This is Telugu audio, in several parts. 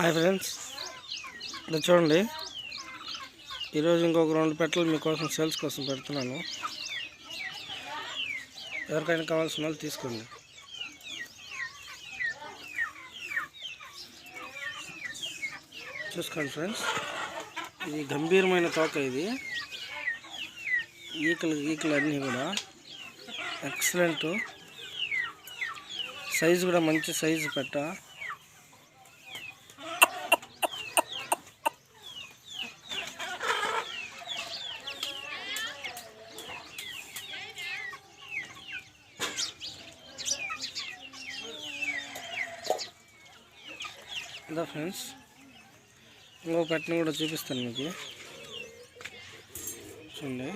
Hi friends. ఇది చూడండి. ఈరోజు ఇంకొక రెండు పెట్టలు మీకోసం సేల్స్ కోసం పెడుతున్నాను. ఎవరికైనా కావాల్సిన వాళ్ళు తీసుకోండి. చూసుకోండి ఫ్రెండ్స్. ఇది గంభీరమైన తోక ఇది. ఈకలు ఈకలు అన్నీ కూడా ఎక్సలెంట్. సైజు కూడా మంచి సైజు పెట్ట. ఇదా ఫ్రెండ్స్. ఇంకో పెట్టిన కూడా చూపిస్తాను మీకు. చూడండి.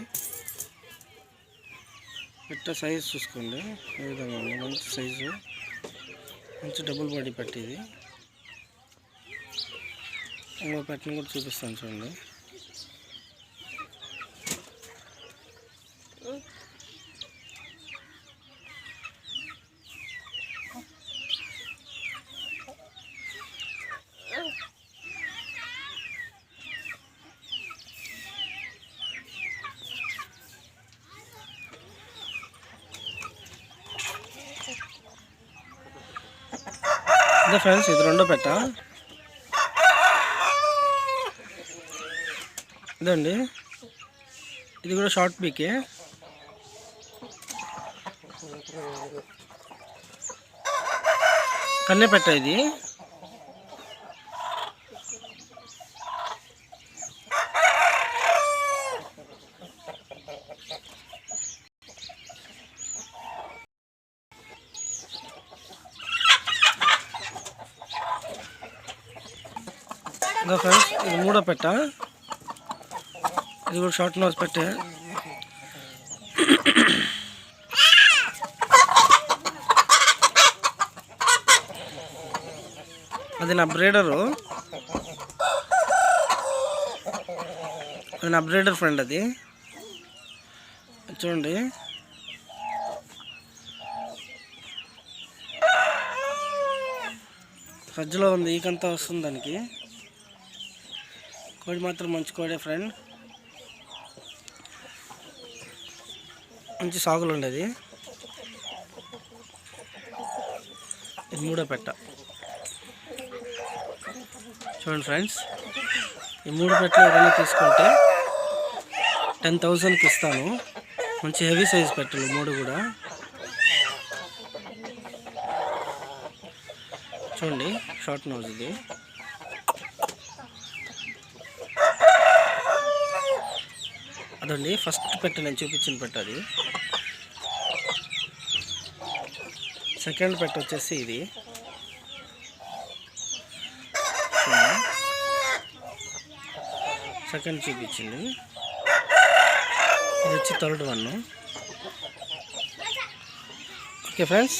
పెట్ట సైజు చూసుకోండి. ఏ విధంగా ఉంది. మంచి సైజు. మంచి డబుల్ బాడీ పెట్టేది. ఇంకో పెట్టిన కూడా చూపిస్తాను చూడండి. ఇదే ఫ్రెండ్స్ ఇది రెండో పెట్ట. ఇదండి. ఇది కూడా షార్ట్ పీకే. కన్నే పెట్ట ఇది. ఇంకా ఫ్రెండ్స్ ఇది మూడో పెట్ట. ఇది కూడా షార్ట్ నోస్ పెట్టే. అది నా బ్రీడరు అది నా బ్రీడర్ ఫ్రెండ్ అది. చూడండి. ఫ్రిడ్జ్లో ఉంది ఈకంతా వస్తుంది దానికి. కోడి మాత్రం మంచి కోడే ఫ్రెండ్ మంచి సాగులు ఉండేది. ఇది మూడో పెట్ట. చూడండి ఫ్రెండ్స్ ఈ మూడు పెట్టలు ఎవరైనా తీసుకుంటే టెన్ థౌజండ్కి ఇస్తాను. మంచి హెవీ సైజ్ పెట్టలు మూడు కూడా. చూడండి షార్ట్ నోజ్ ఇది. అదండి ఫస్ట్ పెట్ట నేను చూపించిన పెట్ట అది. సెకండ్ పెట్ట వచ్చేసి ఇది. Hmm. సెకండ్ చూపించింది. ఇది వచ్చి థర్డ్ వన్. Okay friends